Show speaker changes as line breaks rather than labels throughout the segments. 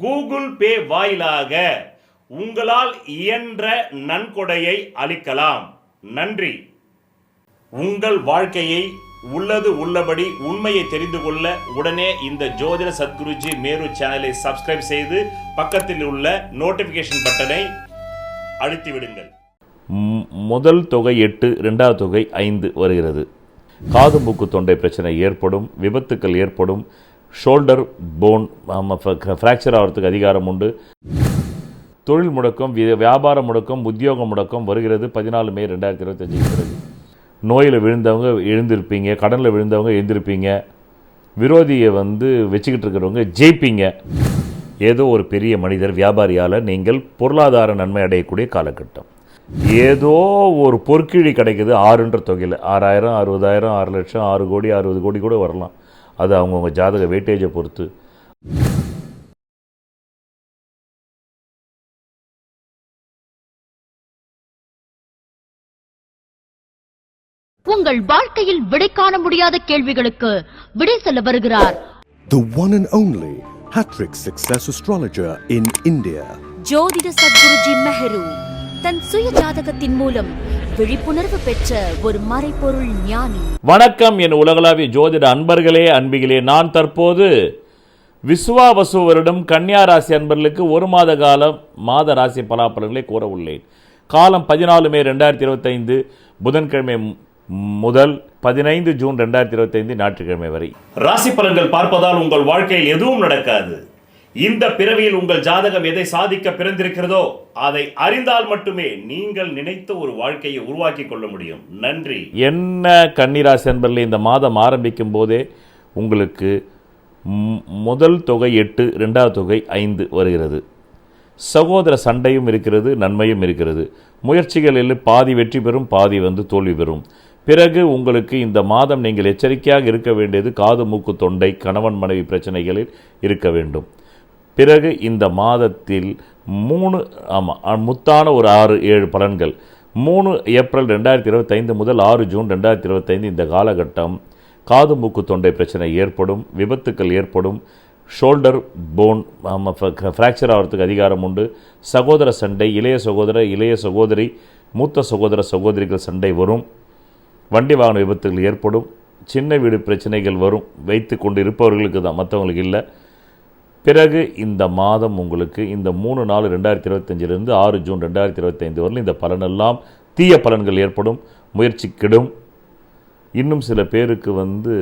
Google Pay வாயிலாக உங்களால் இயன்ற நன்கொடையை அளிக்கலாம். நன்றி. உங்கள் வாழ்க்கையை உள்ளது உள்ளபடி உண்மையை தெரிந்து கொள்ள உடனே இந்த ஜோதிட சத்குருஜி மேரு சேனலை சப்ஸ்கிரைப் செய்து பக்கத்தில் உள்ள நோட்டிபிகேஷன் பட்டனை அழுத்தி விடுங்கள்
முதல் தொகை எட்டு ரெண்டாவது தொகை ஐந்து வருகிறது. காது மூக்கு தொண்டை பிரச்சனை ஏற்படும் விபத்துக்கள் ஏற்படும் ஷோல்டர் போன் ஃப்ராக்சர் ஆகிறதுக்கு அதிகாரம் உண்டு. தொழில் முடக்கம் வியாபார முடக்கம் உத்தியோக முடக்கம் வருகிறது பதினாலு மே ரெண்டாயிரத்தி இருபத்தஞ்சுக்கு பிறகு. நோயில் விழுந்தவங்க எழுந்திருப்பீங்க கடனில் விழுந்தவங்க எழுந்திருப்பீங்க. விரோதியை வந்து வச்சுக்கிட்டு இருக்கிறவங்க ஜெயிப்பீங்க. ஏதோ ஒரு பெரிய மனிதர் வியாபாரியால் நீங்கள் பொருளாதார நன்மை அடையக்கூடிய காலகட்டம். ஏதோ ஒரு பொற்கிழி கிடைக்குது ஆறுன்ற தொகையில். ஆறாயிரம் அறுபதாயிரம் ஆறு லட்சம் ஆறு கோடி அறுபது கோடி கூட வரலாம். அது அவங்கவுங்க ஜாதக வெயிட்டேஜை பொறுத்து
உங்கள் வாழ்க்கையில் விடை காண முடியாத கேள்விகளுக்கு விடை சொல்ல வருகிறார்
The one and only Hattrick Success Astrologer in India.
ஜோதிட சத்குருஜி மெஹரு தன் சுய ஜாதகத்தின் மூலம் விழிப்புணர்வு பெற்ற ஒரு மறைபொருள் ஞானி.
வணக்கம் என் உலகளாவிய ஜோதிட அன்பர்களே அன்பிகளே. நான் தற்போது விசுவாவசு வருடம் கன்னியா ராசி அன்பர்களுக்கு ஒரு மாத காலம் மாத ராசி பலாபலன்களை கூற உள்ளேன். காலம் பதினாலு மே ரெண்டாயிரத்தி இருபத்தைந்து புதன்கிழமை முதல் பதினைந்து ஜூன் ரெண்டாயிரத்தி இருபத்தைந்து ஞாயிற்றுக்கிழமை வரை.
ராசி பலன்கள் பார்ப்பதால் உங்கள் வாழ்க்கையில் எதுவும் நடக்காது. இந்த பிறவியில் உங்கள் ஜாதகம் எதை சாதிக்க பிறந்திருக்கிறதோ அதை அறிந்தால் மட்டுமே நீங்கள் நினைத்த ஒரு வாழ்க்கையை உருவாக்கி கொள்ள முடியும். நன்றி.
என்ன கன்னிராசி அன்பர்களே இந்த மாதம் ஆரம்பிக்கும் போதே உங்களுக்கு முதல் தொகை எட்டு ரெண்டாவது தொகை ஐந்து வருகிறது. சகோதர சண்டையும் இருக்கிறது நன்மையும் இருக்கிறது. முயற்சிகளில் பாதி வெற்றி பெறும் பாதி வந்து தோல்வி பெறும். பிறகு உங்களுக்கு இந்த மாதம் நீங்கள் எச்சரிக்கையாக இருக்க வேண்டியது காது மூக்கு தொண்டை கணவன் மனைவி பிரச்சனைகளில் இருக்க வேண்டும். பிறகு இந்த மாதத்தில் மூணு ஆமாம் முத்தான ஒரு ஆறு ஏழு பலன்கள். மூணு ஏப்ரல் ரெண்டாயிரத்தி இருபத்தைந்து முதல் ஆறு ஜூன் ரெண்டாயிரத்தி இருபத்தைந்து இந்த காலகட்டம் காது மூக்கு தொண்டை பிரச்சனை ஏற்படும் விபத்துக்கள் ஏற்படும் ஷோல்டர் போன் ஃப்ராக்சர் ஆகிறதுக்கு அதிகாரம் உண்டு சகோதர சண்டை இளைய சகோதர இளைய சகோதரி மூத்த சகோதர சகோதரிகள் சண்டை வரும் வண்டி வாகன விபத்துகள் ஏற்படும் சின்ன வீடு பிரச்சனைகள் வரும் வைத்து கொண்டு இருப்பவர்களுக்கு தான் மற்றவங்களுக்கு இல்லை. பிறகு இந்த மாதம் உங்களுக்கு இந்த மூணு நாலு ரெண்டாயிரத்தி இருபத்தஞ்சிலிருந்து ஆறு ஜூன் ரெண்டாயிரத்தி இருபத்தைந்து வரலும் இந்த பலனெல்லாம் தீய பலன்கள் ஏற்படும் முயற்சி கெடும். இன்னும் சில பேருக்கு வந்து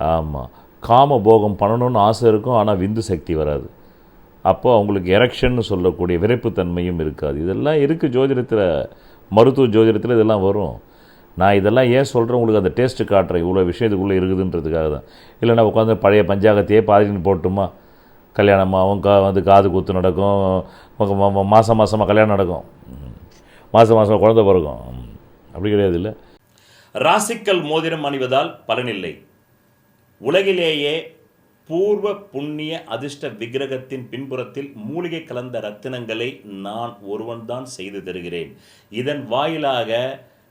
ஆமாம் காம போகம் பண்ணணும்னு ஆசை இருக்கும் ஆனால் விந்து சக்தி வராது. அப்போ அவங்களுக்கு எரக்ஷன் சொல்லக்கூடிய விரைப்புத்தன்மையும் இருக்காது. இதெல்லாம் இருக்குது ஜோதிடத்தில் மருத்துவ ஜோதிடத்தில் இதெல்லாம் வரும். நான் இதெல்லாம் ஏன் சொல்கிறேன் உங்களுக்கு அந்த டேஸ்ட்டு காட்டுறேன். இவ்வளோ விஷயத்துக்குள்ளே இருக்குதுன்றதுக்காக தான். இல்லை நான் உட்காந்து பழைய பஞ்சாங்கத்தையே பாதின்னு போட்டுமா? கல்யாணமாகவும் கா வந்து காது குத்து நடக்கும் மாதம் மாதமாக கல்யாணம் நடக்கும். மாதம் மாதம் குழந்தை பிறக்கும். அப்படி கிடையாது இல்லை?
ராசிக்கல் மோதிரம் அணிவதால் பலனில்லை. உலகிலேயே பூர்வ புண்ணிய அதிர்ஷ்ட விக்கிரகத்தின் பின்புறத்தில் மூலிகை கலந்த ரத்தினங்களை நான் ஒருவன்தான் செய்து தருகிறேன். இதன் வாயிலாக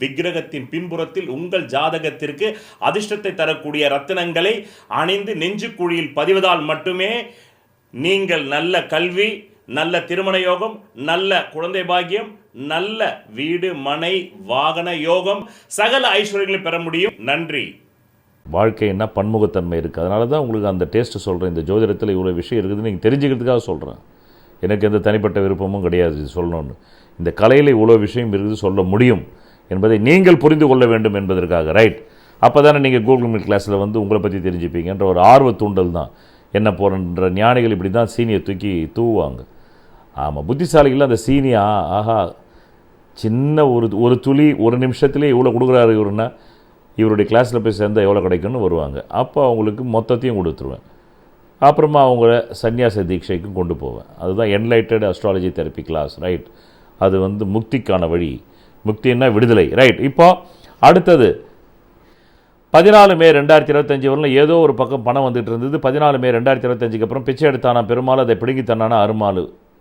விக்கிரகத்தின் பின்புறத்தில் உங்கள் ஜாதகத்திற்கு அதிர்ஷ்டத்தை தரக்கூடிய ரத்தினங்களை அணிந்து நெஞ்சுக்குழியில் பதிவதால் மட்டுமே நீங்கள் நல்ல கல்வி நல்ல திருமண யோகம் நல்ல குழந்தை பாக்கியம் நல்ல வீடு மனை வாகன யோகம் சகல ஐஸ்வர்யங்களை பெற முடியும். நன்றி.
வாழ்க்கைன்னா பன்முகத்தன்மை இருக்குது அதனால தான் உங்களுக்கு அந்த டேஸ்ட்டு சொல்கிறேன் இந்த ஜோதிடத்தில் இவ்வளோ விஷயம் இருக்குதுன்னு நீங்கள் தெரிஞ்சுக்கிறதுக்காக சொல்கிறேன் எனக்கு எந்த தனிப்பட்ட விருப்பமும் கிடையாது. இது சொல்லணும்னு. இந்த கலையில் இவ்வளோ விஷயம் இருக்குது சொல்ல முடியும். என்பதை நீங்கள் புரிந்து கொள்ள வேண்டும் என்பதற்காக ரைட் அப்போ தானே நீங்கள் கூகுள் மீட் கிளாஸில் வந்து உங்களை பற்றி தெரிஞ்சுப்பீங்கன்ற ஒரு ஆர்வ தூண்டல் தான். என்ன போகிறன்ற ஞானிகள் இப்படி தான் சீனியை தூக்கி தூவுவாங்க. ஆமாம் புத்திசாலிகள் அந்த சீனியா ஆஹா சின்ன ஒரு ஒரு துளி ஒரு நிமிஷத்துலேயே இவ்வளோ கொடுக்குறாரு இவருன்னா இவருடைய கிளாஸில் போய் சேர்ந்தால் எவ்வளோ கிடைக்கும்னு வருவாங்க. அப்போ அவங்களுக்கு மொத்தத்தையும் கொடுத்துருவேன். அப்புறமா அவங்கள சந்நியாச தீட்சைக்கும் கொண்டு போவேன். அதுதான் enlightened astrology therapy class right அது வந்து முக்திக்கான வழி. முக்தின்னா விடுதலை. ரைட் இப்போ அடுத்தது பதினாலு மே ரெண்டாயிரத்தி இருபத்தஞ்சி வரலும் ஏதோ ஒரு பக்கம் பணம் வந்துட்டு இருந்தது. பதினாலு மே ரெண்டாயிரத்தி இருபத்தஞ்சுக்கு அப்புறம் பிச்சை எடுத்தானாம் பெருமாள் அதை பிடுங்கி தன்னானா அருமாள்?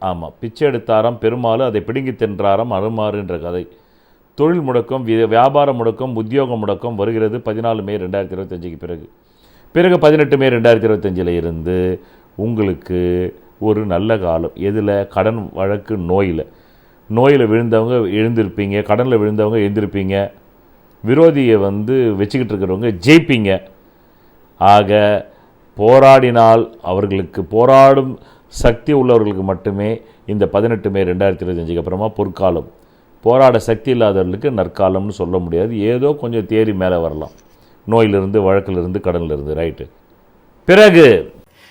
ஆமாம் பிச்சை எடுத்தாராம் பெருமாள் அதை பிடுங்கி தின்றாராம் அருமாறுன்ற கதை. தொழில் முடக்கம் வியாபார முடக்கம் உத்தியோக முடக்கம் வருகிறது பதினாலு மே ரெண்டாயிரத்தி இருபத்தஞ்சுக்கு பிறகு. பிறகு பதினெட்டு மே ரெண்டாயிரத்தி இருபத்தஞ்சில் இருந்து உங்களுக்கு ஒரு நல்ல காலம். எதில்? கடன் வழக்கு நோயில். நோயில் விழுந்தவங்க எழுந்திருப்பீங்க கடனில் விழுந்தவங்க எழுந்திருப்பீங்க விரோதியை வந்து வச்சுக்கிட்டு இருக்கிறவங்க ஜெயிப்பீங்க. ஆக போராடினால் அவர்களுக்கு போராடும் சக்தி உள்ளவர்களுக்கு மட்டுமே இந்த பதினெட்டு மே ரெண்டாயிரத்தி இருபத்தஞ்சுக்கு அப்புறமா பொற்காலம். போராட சக்தி இல்லாதவர்களுக்கு நற்காலம்னு சொல்ல முடியாது. ஏதோ கொஞ்சம் தேறி மேலே வரலாம். நோயிலிருந்து வழக்கிலிருந்து கடனிலிருந்து ரைட்டு. பிறகு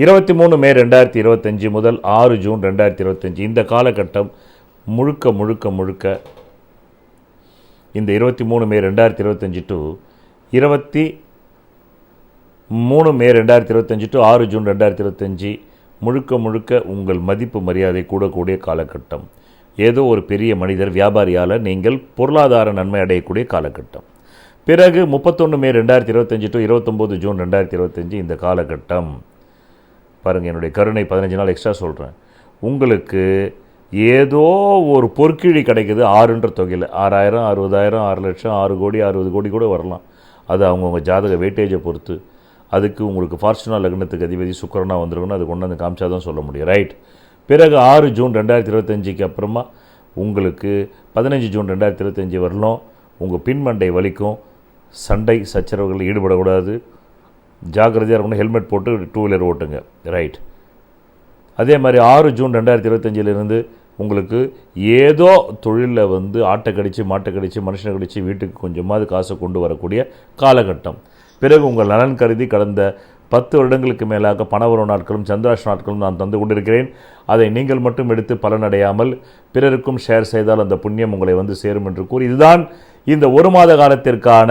இருபத்தி மூணு மே ரெண்டாயிரத்தி இருபத்தஞ்சி முதல் ஆறு ஜூன் ரெண்டாயிரத்தி இருபத்தஞ்சி. இந்த காலகட்டம் முழுக்க முழுக்க முழுக்க இந்த இருபத்தி மூணு மே ரெண்டாயிரத்தி இருபத்தஞ்சி டு இருபத்தி மூணு மே ரெண்டாயிரத்தி இருபத்தஞ்சி டு ஆறு ஜூன் ரெண்டாயிரத்தி இருபத்தஞ்சி முழுக்க முழுக்க உங்கள் மதிப்பு மரியாதை கூடக்கூடிய காலகட்டம். ஏதோ ஒரு பெரிய மனிதர் வியாபாரியால் நீங்கள் பொருளாதார நன்மை அடையக்கூடிய காலகட்டம். பிறகு முப்பத்தொன்று மே ரெண்டாயிரத்தி இருபத்தஞ்சி டு இருபத்தொம்போது ஜூன் ரெண்டாயிரத்தி இருபத்தஞ்சி இந்த காலகட்டம். பாருங்கள் என்னுடைய கருணை பதினஞ்சு நாள் எக்ஸ்ட்ரா சொல்கிறேன் உங்களுக்கு ஏதோ ஒரு பொற்கிழி கிடைக்குது ஆறுன்ற தொகையில். ஆறாயிரம் அறுபதாயிரம் ஆறு லட்சம் ஆறு கோடி அறுபது கோடி கூட வரலாம். அது அவங்கவுங்க ஜாதக வெயிட்டேஜை பொறுத்து. அதுக்கு உங்களுக்கு ஃபார்ச்சுனா லக்னத்துக்கு அதிபதி சுக்கரனா வந்துருக்குன்னு அது கொண்டு வந்து காமிச்சா தான் சொல்ல முடியும். ரைட் பிறகு ஆறு ஜூன் ரெண்டாயிரத்தி இருபத்தஞ்சிக்கு அப்புறமா உங்களுக்கு பதினஞ்சு ஜூன் ரெண்டாயிரத்தி இருபத்தஞ்சி வரலும் உங்கள் பின்மண்டை வலிக்கும். சண்டை சச்சரவுகளில் ஈடுபடக்கூடாது. ஜாக்கிரதையாக இருக்கணும் ஹெல்மெட் போட்டு டூ வீலர் ஓட்டுங்க. ரைட் அதே மாதிரி ஆறு ஜூன் ரெண்டாயிரத்தி இருபத்தஞ்சிலிருந்து உங்களுக்கு ஏதோ தொழிலில் வந்து ஆட்டை கடித்து மாட்டை கடித்து மனுஷனை கடித்து வீட்டுக்கு கொஞ்சமாவது காசை கொண்டு வரக்கூடிய காலகட்டம். பிறகு உங்கள் நலன் கருதி கடந்த பத்து வருடங்களுக்கு மேலாக பணவரவு நாட்களும் சந்திராஷ் நாட்களும் நான் தந்து கொண்டிருக்கிறேன். அதை நீங்கள் மட்டும் எடுத்து பலனடையாமல் பிறருக்கும் ஷேர் செய்தால் அந்த புண்ணியம் உங்களை வந்து சேரும் என்று கூறி இதுதான் இந்த ஒரு மாத காலத்திற்கான